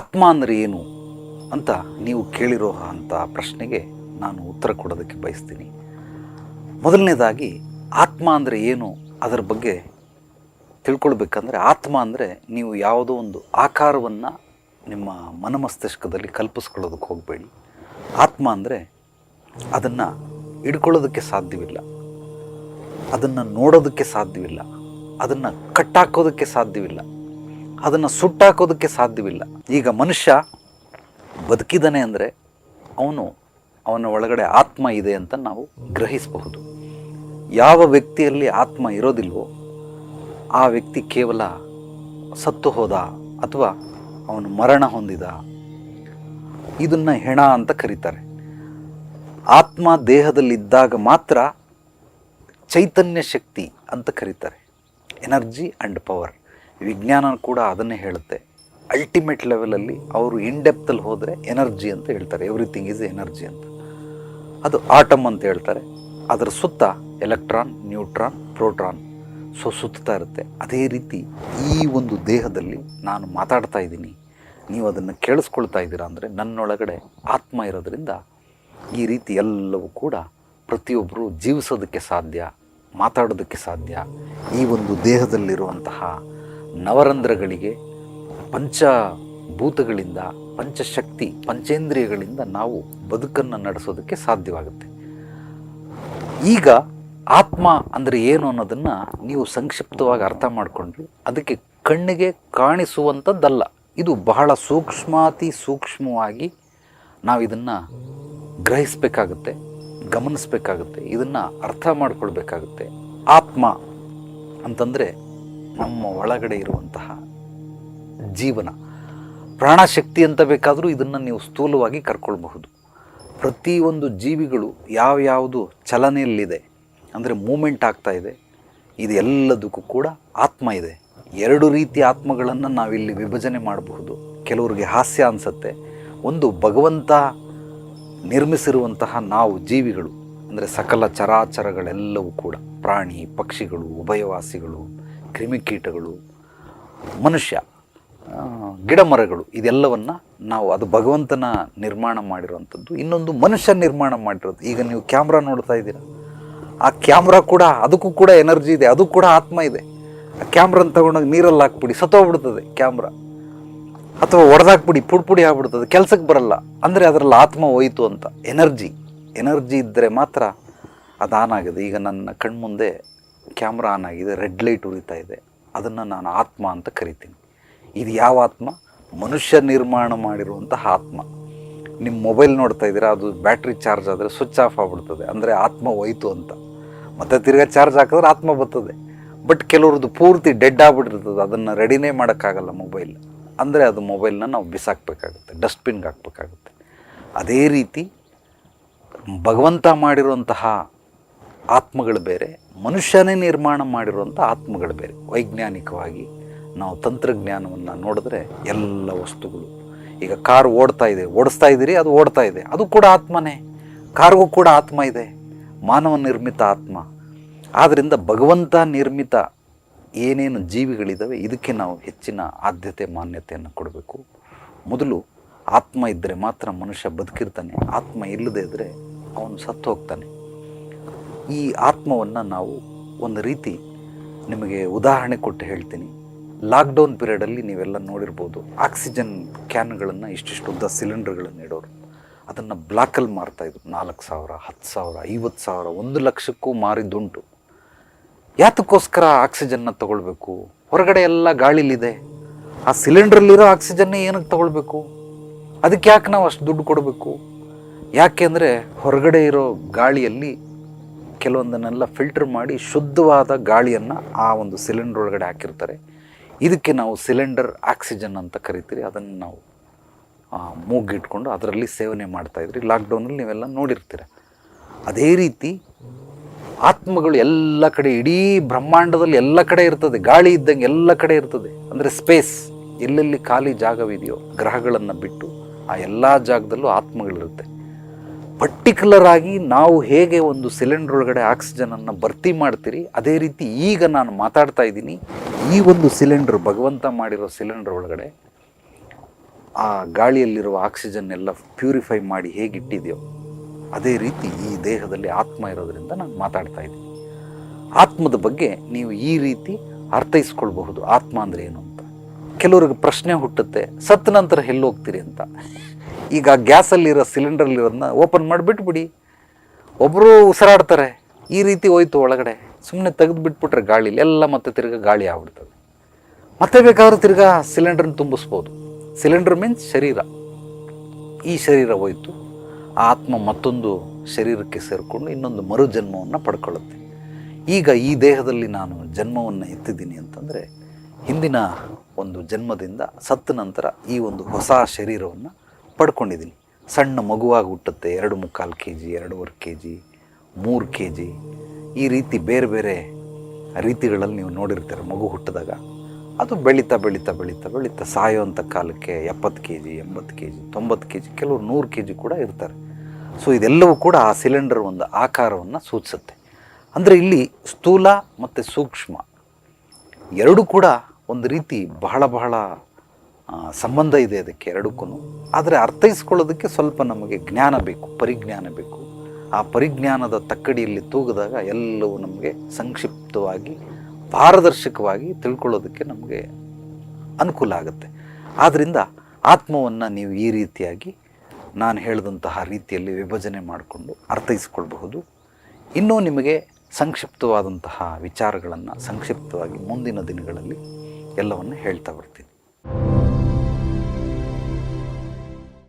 ಆತ್ಮ ಅಂದರೆ ಏನು ಅಂತ ನೀವು ಕೇಳಿರೋ ಅಂಥ ಪ್ರಶ್ನೆಗೆ ನಾನು ಉತ್ತರ ಕೊಡೋದಕ್ಕೆ ಬಯಸ್ತೀನಿ. ಮೊದಲನೇದಾಗಿ, ಆತ್ಮ ಅಂದರೆ ಏನು ಅದರ ಬಗ್ಗೆ ತಿಳ್ಕೊಳ್ಬೇಕಂದ್ರೆ ಆತ್ಮ ಅಂದರೆ ನೀವು ಯಾವುದೋ ಒಂದು ಆಕಾರವನ್ನು ನಿಮ್ಮ ಮನಮಸ್ತಿಷ್ಕದಲ್ಲಿ ಕಲ್ಪಿಸ್ಕೊಳ್ಳೋದಕ್ಕೆ ಹೋಗಬೇಡಿ. ಆತ್ಮ ಅಂದರೆ ಅದನ್ನು ಹಿಡ್ಕೊಳ್ಳೋದಕ್ಕೆ ಸಾಧ್ಯವಿಲ್ಲ. ಅದನ್ನು ನೋಡೋದಕ್ಕೆ ಸಾಧ್ಯವಿಲ್ಲ. ಅದನ್ನು ಕಟ್ಟಾಕೋದಕ್ಕೆ ಸಾಧ್ಯವಿಲ್ಲ. ಅದನ್ನು ಸುಟ್ಟಾಕೋದಕ್ಕೆ ಸಾಧ್ಯವಿಲ್ಲ. ಈಗ ಮನುಷ್ಯ ಬದುಕಿದ್ದಾನೆ ಅಂದರೆ ಅವನು ಅವನ ಒಳಗಡೆ ಆತ್ಮ ಇದೆ ಅಂತ ನಾವು ಗ್ರಹಿಸಬಹುದು. ಯಾವ ವ್ಯಕ್ತಿಯಲ್ಲಿ ಆತ್ಮ ಇರೋದಿಲ್ವೋ ಆ ವ್ಯಕ್ತಿ ಕೇವಲ ಸತ್ತು ಹೋದ ಅಥವಾ ಅವನು ಮರಣ ಹೊಂದಿದ. ಇದನ್ನು ಹೆಣ ಅಂತ ಕರೀತಾರೆ. ಆತ್ಮ ದೇಹದಲ್ಲಿದ್ದಾಗ ಮಾತ್ರ ಚೈತನ್ಯ ಶಕ್ತಿ ಅಂತ ಕರೀತಾರೆ. Energy and power. ವಿಜ್ಞಾನ ಕೂಡ ಅದನ್ನೇ ಹೇಳುತ್ತೆ. ಅಲ್ಟಿಮೇಟ್ ಲೆವೆಲಲ್ಲಿ ಅವರು ಇನ್ ಡೆಪ್ತಲ್ಲಿ ಹೋದರೆ ಎನರ್ಜಿ ಅಂತ ಹೇಳ್ತಾರೆ. ಎವ್ರಿಥಿಂಗ್ ಈಸ್ ಎನರ್ಜಿ ಅಂತ. ಅದು ಆಟಮ್ ಅಂತ ಹೇಳ್ತಾರೆ. ಅದರ ಸುತ್ತ ಎಲೆಕ್ಟ್ರಾನ್ ನ್ಯೂಟ್ರಾನ್ ಪ್ರೋಟ್ರಾನ್ ಸೊ ಸುತ್ತಾ ಇರುತ್ತೆ. ಅದೇ ರೀತಿ ಈ ಒಂದು ದೇಹದಲ್ಲಿ ನಾನು ಮಾತಾಡ್ತಾ ಇದ್ದೀನಿ. ನೀವು ಅದನ್ನು ಕೇಳಿಸ್ಕೊಳ್ತಾ ಇದ್ದೀರಾ ಅಂದರೆ ನನ್ನೊಳಗಡೆ ಆತ್ಮ ಇರೋದ್ರಿಂದ ಈ ರೀತಿ ಎಲ್ಲವೂ ಕೂಡ ಪ್ರತಿಯೊಬ್ಬರು ಜೀವಿಸೋದಕ್ಕೆ ಸಾಧ್ಯ, ಮಾತಾಡೋದಕ್ಕೆ ಸಾಧ್ಯ. ಈ ಒಂದು ದೇಹದಲ್ಲಿರುವಂತಹ ನವರಂಧ್ರಗಳಿಗೆ ಪಂಚಭೂತಗಳಿಂದ, ಪಂಚಶಕ್ತಿ, ಪಂಚೇಂದ್ರಿಯಗಳಿಂದ ನಾವು ಬದುಕನ್ನು ನಡೆಸೋದಕ್ಕೆ ಸಾಧ್ಯವಾಗುತ್ತೆ. ಈಗ ಆತ್ಮ ಅಂದರೆ ಏನು ಅನ್ನೋದನ್ನು ನೀವು ಸಂಕ್ಷಿಪ್ತವಾಗಿ ಅರ್ಥ ಮಾಡಿಕೊಂಡ್ರಿ. ಅದಕ್ಕೆ ಕಣ್ಣಿಗೆ ಕಾಣಿಸುವಂಥದ್ದಲ್ಲ. ಇದು ಬಹಳ ಸೂಕ್ಷ್ಮಾತಿ ಸೂಕ್ಷ್ಮವಾಗಿ ನಾವು ಇದನ್ನು ಗ್ರಹಿಸಬೇಕಾಗುತ್ತೆ, ಗಮನಿಸಬೇಕಾಗುತ್ತೆ, ಇದನ್ನು ಅರ್ಥ ಮಾಡಿಕೊಳ್ಬೇಕಾಗುತ್ತೆ. ಆತ್ಮ ಅಂತಂದರೆ ನಮ್ಮ ಒಳಗಡೆ ಇರುವಂತಹ ಜೀವನ, ಪ್ರಾಣಶಕ್ತಿ ಅಂತ ಬೇಕಾದರೂ ಇದನ್ನು ನೀವು ಸ್ಥೂಲವಾಗಿ ಕರ್ಕೊಳ್ಬಹುದು. ಪ್ರತಿಯೊಂದು ಜೀವಿಗಳು ಯಾವ್ಯಾವುದು ಚಲನೆಯಲ್ಲಿದೆ, ಅಂದರೆ ಮೂಮೆಂಟ್ ಆಗ್ತಾ ಇದೆ, ಇದು ಎಲ್ಲದಕ್ಕೂ ಕೂಡ ಆತ್ಮ ಇದೆ. ಎರಡು ರೀತಿಯ ಆತ್ಮಗಳನ್ನು ನಾವಿಲ್ಲಿ ವಿಭಜನೆ ಮಾಡಬಹುದು. ಕೆಲವರಿಗೆ ಹಾಸ್ಯ ಅನಿಸುತ್ತೆ. ಒಂದು ಭಗವಂತ ನಿರ್ಮಿಸಿರುವಂತಹ ನಾವು ಜೀವಿಗಳು, ಅಂದರೆ ಸಕಲ ಚರಾಚರಗಳೆಲ್ಲವೂ ಕೂಡ, ಪ್ರಾಣಿ, ಪಕ್ಷಿಗಳು, ಉಭಯವಾಸಿಗಳು ಕ್ರಿಮಿಕೀಟಗಳು, ಮನುಷ್ಯ ಗಿಡ ಗಿಡಮರಗಳು, ಇದೆಲ್ಲವನ್ನು ನಾವು ಅದು ಭಗವಂತನ ನಿರ್ಮಾಣ ಮಾಡಿರುವಂಥದ್ದು. ಇನ್ನೊಂದು ಮನುಷ್ಯ ನಿರ್ಮಾಣ ಮಾಡಿರೋದು. ಈಗ ನೀವು ಕ್ಯಾಮ್ರಾ ನೋಡ್ತಾ ಇದ್ದೀರಾ? ಆ ಕ್ಯಾಮ್ರಾ ಕೂಡ, ಅದಕ್ಕೂ ಕೂಡ ಎನರ್ಜಿ ಇದೆ, ಅದು ಕೂಡ ಆತ್ಮ ಇದೆ. ಆ ಕ್ಯಾಮ್ರನ್ನ ತಗೊಂಡೋಗಿ ನೀರಲ್ಲಿ ಹಾಕ್ಬಿಡಿ, ಸತ್ತೋಗ್ಬಿಡ್ತದೆ ಕ್ಯಾಮ್ರಾ. ಅಥವಾ ಒಡೆದಾಕ್ಬಿಡಿ ಪುಡಿ ಪುಡಿ ಆಗ್ಬಿಡ್ತದೆ, ಕೆಲಸಕ್ಕೆ ಬರಲ್ಲ. ಅಂದರೆ ಅದರಲ್ಲಿ ಆತ್ಮ ಹೋಯಿತು ಅಂತ. ಎನರ್ಜಿ ಎನರ್ಜಿ ಇದ್ದರೆ ಮಾತ್ರ ಅದು ಆನ್ ಈಗ ನನ್ನ ಕಣ್ಮುಂದೆ ಕ್ಯಾಮ್ರಾ ಆನ್ ಆಗಿದೆ, ರೆಡ್ ಲೈಟ್ ಉರಿತಾ ಇದೆ, ಅದನ್ನು ನಾನು ಆತ್ಮ ಅಂತ ಕರಿತೀನಿ. ಇದು ಯಾವ ಆತ್ಮ? ಮನುಷ್ಯ ನಿರ್ಮಾಣ ಮಾಡಿರುವಂತಹ ಆತ್ಮ. ನಿಮ್ಮ ಮೊಬೈಲ್ ನೋಡ್ತಾ ಇದ್ದೀರಾ, ಅದು ಬ್ಯಾಟ್ರಿ ಚಾರ್ಜ್ ಆದರೆ ಸ್ವಿಚ್ ಆಫ್ ಆಗ್ಬಿಡ್ತದೆ, ಅಂದರೆ ಆತ್ಮ ಹೋಯ್ತು ಅಂತ. ಮತ್ತೆ ತಿರ್ಗಾ ಚಾರ್ಜ್ ಹಾಕಿದ್ರೆ ಆತ್ಮ ಬರ್ತದೆ. ಬಟ್ ಕೆಲವ್ರದ್ದು ಪೂರ್ತಿ ಡೆಡ್ ಆಗಿಬಿಟ್ಟಿರ್ತದೆ, ಅದನ್ನು ರೆಡಿನೇ ಮಾಡೋಕ್ಕಾಗಲ್ಲ ಮೊಬೈಲ್. ಅಂದರೆ ಅದು ಮೊಬೈಲ್ನ ನಾವು ಬಿಸಾಕ್ಬೇಕಾಗುತ್ತೆ, ಡಸ್ಟ್ಬಿನ್ಗೆ ಹಾಕ್ಬೇಕಾಗುತ್ತೆ. ಅದೇ ರೀತಿ ಭಗವಂತ ಮಾಡಿರುವಂತಹ ಆತ್ಮಗಳು ಬೇರೆ ಮನುಷ್ಯನೇ ನಿರ್ಮಾಣ ಮಾಡಿರುವಂಥ ಆತ್ಮಗಳು ಬೇರೆ. ವೈಜ್ಞಾನಿಕವಾಗಿ ನಾವು ತಂತ್ರಜ್ಞಾನವನ್ನು ನೋಡಿದ್ರೆ ಎಲ್ಲ ವಸ್ತುಗಳು. ಈಗ ಕಾರ್ ಓಡ್ತಾ ಇದೆ, ಓಡಿಸ್ತಾ ಇದ್ದೀರಿ, ಅದು ಓಡ್ತಾ ಇದೆ. ಅದು ಕೂಡ ಆತ್ಮನೇ. ಕಾರ್ಗೂ ಕೂಡ ಆತ್ಮ ಇದೆ. ಮಾನವ ನಿರ್ಮಿತ ಆತ್ಮ. ಆದ್ದರಿಂದ ಭಗವಂತ ನಿರ್ಮಿತ ಏನೇನು ಜೀವಿಗಳಿದ್ದಾವೆ ಇದಕ್ಕೆ ನಾವು ಹೆಚ್ಚಿನ ಆದ್ಯತೆ, ಮಾನ್ಯತೆಯನ್ನು ಕೊಡಬೇಕು. ಮೊದಲು ಆತ್ಮ ಇದ್ದರೆ ಮಾತ್ರ ಮನುಷ್ಯ ಬದುಕಿರ್ತಾನೆ. ಆತ್ಮ ಇಲ್ಲದೇ ಇದ್ದರೆ ಅವನು ಸತ್ತು ಹೋಗ್ತಾನೆ ಈ ಆತ್ಮವನ್ನು ನಾವು ಒಂದು ರೀತಿ ನಿಮಗೆ ಉದಾಹರಣೆ ಕೊಟ್ಟು ಹೇಳ್ತೀನಿ. ಲಾಕ್ಡೌನ್ ಪೀರಿಯಡಲ್ಲಿ ನೀವೆಲ್ಲ ನೋಡಿರ್ಬೋದು ಆಕ್ಸಿಜನ್ ಕ್ಯಾನ್ಗಳನ್ನು ಇಷ್ಟಿಷ್ಟು ಉದ್ದ ಸಿಲಿಂಡರ್ಗಳನ್ನು ಇಡೋರು ಅದನ್ನು ಬ್ಲಾಕಲ್ಲಿ ಮಾರ್ತಾಯಿದ್ರು ನಾಲ್ಕು ಸಾವಿರ, ಹತ್ತು ಸಾವಿರ, ಐವತ್ತು ಸಾವಿರ, ಒಂದು ಲಕ್ಷಕ್ಕೂ ಮಾರಿದ್ದುಂಟು. ಯಾತಕ್ಕೋಸ್ಕರ ಆಕ್ಸಿಜನ್ನ ತಗೊಳ್ಬೇಕು? ಹೊರಗಡೆ ಎಲ್ಲ ಗಾಳಿಲಿದೆ. ಆ ಸಿಲಿಂಡ್ರಲ್ಲಿರೋ ಆಕ್ಸಿಜನ್ನೇ ಏನಕ್ಕೆ ತಗೊಳ್ಬೇಕು? ಅದಕ್ಕೆ ಯಾಕೆ ನಾವು ಅಷ್ಟು ದುಡ್ಡು ಕೊಡಬೇಕು? ಯಾಕೆ ಅಂದರೆ ಹೊರಗಡೆ ಇರೋ ಗಾಳಿಯಲ್ಲಿ ಕೆಲವೊಂದನ್ನೆಲ್ಲ ಫಿಲ್ಟರ್ ಮಾಡಿ ಶುದ್ಧವಾದ ಗಾಳಿಯನ್ನು ಆ ಒಂದು ಸಿಲಿಂಡರ್ ಒಳಗಡೆ ಹಾಕಿರ್ತಾರೆ. ಇದಕ್ಕೆ ನಾವು ಸಿಲಿಂಡರ್ ಆಕ್ಸಿಜನ್ ಅಂತ ಕರಿತೀರಿ. ಅದನ್ನು ನಾವು ಮೂಗಿಟ್ಕೊಂಡು ಅದರಲ್ಲಿ ಸೇವನೆ ಮಾಡ್ತಾಯಿದ್ರಿ ಲಾಕ್ಡೌನಲ್ಲಿ ನೀವೆಲ್ಲ ನೋಡಿರ್ತೀರ. ಅದೇ ರೀತಿ ಆತ್ಮಗಳು ಎಲ್ಲ ಕಡೆ, ಇಡೀ ಬ್ರಹ್ಮಾಂಡದಲ್ಲಿ ಎಲ್ಲ ಕಡೆ ಇರ್ತದೆ. ಗಾಳಿ ಇದ್ದಂಗೆ ಎಲ್ಲ ಕಡೆ ಇರ್ತದೆ. ಅಂದರೆ ಸ್ಪೇಸ್ ಎಲ್ಲೆಲ್ಲಿ ಖಾಲಿ ಜಾಗವಿದೆಯೋ, ಗ್ರಹಗಳನ್ನು ಬಿಟ್ಟು ಆ ಎಲ್ಲ ಜಾಗದಲ್ಲೂ ಆತ್ಮಗಳಿರುತ್ತೆ. ಪರ್ಟಿಕ್ಯುಲರ್ ಆಗಿ ನಾವು ಹೇಗೆ ಒಂದು ಸಿಲಿಂಡರ್ ಒಳಗಡೆ ಆಕ್ಸಿಜನನ್ನು ಭರ್ತಿ ಮಾಡ್ತೀರಿ, ಅದೇ ರೀತಿ ಈಗ ನಾನು ಮಾತಾಡ್ತಾ ಇದ್ದೀನಿ, ಈ ಒಂದು ಸಿಲಿಂಡರ್ ಭಗವಂತ ಮಾಡಿರೋ ಸಿಲಿಂಡರ್ ಒಳಗಡೆ ಆ ಗಾಳಿಯಲ್ಲಿರುವ ಆಕ್ಸಿಜನ್ ಎಲ್ಲ ಪ್ಯೂರಿಫೈ ಮಾಡಿ ಹೇಗಿಟ್ಟಿದೆಯೋ, ಅದೇ ರೀತಿ ಈ ದೇಹದಲ್ಲಿ ಆತ್ಮ ಇರೋದ್ರಿಂದ ನಾನು ಮಾತಾಡ್ತಾ ಇದ್ದೀನಿ. ಆತ್ಮದ ಬಗ್ಗೆ ನೀವು ಈ ರೀತಿ ಅರ್ಥೈಸ್ಕೊಳ್ಬಹುದು. ಆತ್ಮ ಅಂದರೆ ಏನು? ಕೆಲವ್ರಿಗೆ ಪ್ರಶ್ನೆ ಹುಟ್ಟುತ್ತೆ ಸತ್ತ ನಂತರ ಎಲ್ಲಿ ಹೋಗ್ತೀರಿ ಅಂತ. ಈಗ ಗ್ಯಾಸಲ್ಲಿರೋ ಸಿಲಿಂಡರ್ಲಿರೋದನ್ನ ಓಪನ್ ಮಾಡಿಬಿಟ್ಬಿಡಿ. ಒಬ್ಬರು ಉಸಿರಾಡ್ತಾರೆ, ಈ ರೀತಿ ಹೋಯ್ತು ಒಳಗಡೆ. ಸುಮ್ಮನೆ ತೆಗೆದು ಬಿಟ್ಬಿಟ್ರೆ ಗಾಳಿಲಿ ಎಲ್ಲ ಮತ್ತೆ ತಿರ್ಗಾ ಗಾಳಿ ಆಗ್ಬಿಡ್ತದೆ. ಮತ್ತೆ ಬೇಕಾದ್ರೂ ತಿರ್ಗಾ ಸಿಲಿಂಡರ್ನ ತುಂಬಿಸ್ಬೋದು. ಸಿಲಿಂಡರ್ ಮೀನ್ಸ್ ಶರೀರ. ಈ ಶರೀರ ಹೋಯ್ತು. ಆತ್ಮ ಮತ್ತೊಂದು ಶರೀರಕ್ಕೆ ಸೇರಿಕೊಂಡು ಇನ್ನೊಂದು ಮರು ಜನ್ಮವನ್ನು ಪಡ್ಕೊಳ್ಳುತ್ತೆ. ಈಗ ಈ ದೇಹದಲ್ಲಿ ನಾನು ಜನ್ಮವನ್ನು ಎತ್ತಿದ್ದೀನಿ ಅಂತಂದರೆ, ಹಿಂದಿನ ಒಂದು ಜನ್ಮದಿಂದ ಸತ್ತ ನಂತರ ಈ ಒಂದು ಹೊಸ ಶರೀರವನ್ನು ಪಡ್ಕೊಂಡಿದ್ದೀನಿ. ಸಣ್ಣ ಮಗುವಾಗಿ ಹುಟ್ಟುತ್ತೆ, ಎರಡು ಮುಕ್ಕಾಲು ಕೆ ಜಿ ಎರಡೂವರೆ ಕೆ ಜಿ ಮೂರು ಕೆ ಜಿ ಈ ರೀತಿ ಬೇರೆ ಬೇರೆ ರೀತಿಗಳಲ್ಲಿ ನೀವು ನೋಡಿರ್ತೀರ ಮಗು ಹುಟ್ಟಿದಾಗ. ಅದು ಬೆಳೀತಾ ಬೆಳೀತಾ ಬೆಳೀತಾ ಬೆಳೀತಾ ಸಾಯೋವಂಥ ಕಾಲಕ್ಕೆ ಎಪ್ಪತ್ತು ಕೆ ಜಿ ಎಂಬತ್ತು ಕೆ ಜಿ ತೊಂಬತ್ತು ಕೆ ಜಿ ಕೆಲವರು ನೂರು ಕೆ ಜಿ ಕೂಡ ಇರ್ತಾರೆ. ಸೊ, ಇದೆಲ್ಲವೂ ಕೂಡ ಆ ಸಿಲಿಂಡರ್ ಒಂದು ಆಕಾರವನ್ನು ಸೂಚಿಸುತ್ತೆ. ಅಂದರೆ ಇಲ್ಲಿ ಸ್ಥೂಲ ಮತ್ತು ಸೂಕ್ಷ್ಮ ಎರಡೂ ಕೂಡ ಒಂದು ರೀತಿ ಬಹಳ ಬಹಳ ಸಂಬಂಧ ಇದೆ ಅದಕ್ಕೆ ಎರಡಕ್ಕೂ ಆದರೆ ಅರ್ಥೈಸ್ಕೊಳ್ಳೋದಕ್ಕೆ ಸ್ವಲ್ಪ ನಮಗೆ ಜ್ಞಾನ ಬೇಕು, ಪರಿಜ್ಞಾನ ಬೇಕು. ಆ ಪರಿಜ್ಞಾನದ ತಕ್ಕಡಿಯಲ್ಲಿ ತೂಗಿದಾಗ ಎಲ್ಲವೂ ನಮಗೆ ಸಂಕ್ಷಿಪ್ತವಾಗಿ, ಪಾರದರ್ಶಕವಾಗಿ ತಿಳ್ಕೊಳ್ಳೋದಕ್ಕೆ ನಮಗೆ ಅನುಕೂಲ ಆಗುತ್ತೆ. ಆದ್ದರಿಂದ ಆತ್ಮವನ್ನು ನೀವು ಈ ರೀತಿಯಾಗಿ ನಾನು ಹೇಳಿದಂತಹ ರೀತಿಯಲ್ಲಿ ವಿಭಜನೆ ಮಾಡಿಕೊಂಡು ಅರ್ಥೈಸ್ಕೊಳ್ಬಹುದು. ಇನ್ನೂ ನಿಮಗೆ ಸಂಕ್ಷಿಪ್ತವಾದಂತಹ ವಿಚಾರಗಳನ್ನು ಸಂಕ್ಷಿಪ್ತವಾಗಿ ಮುಂದಿನ ದಿನಗಳಲ್ಲಿ ಎಲ್ಲವನ್ನು ಹೇಳ್ತಾ ಬರ್ತೀನಿ.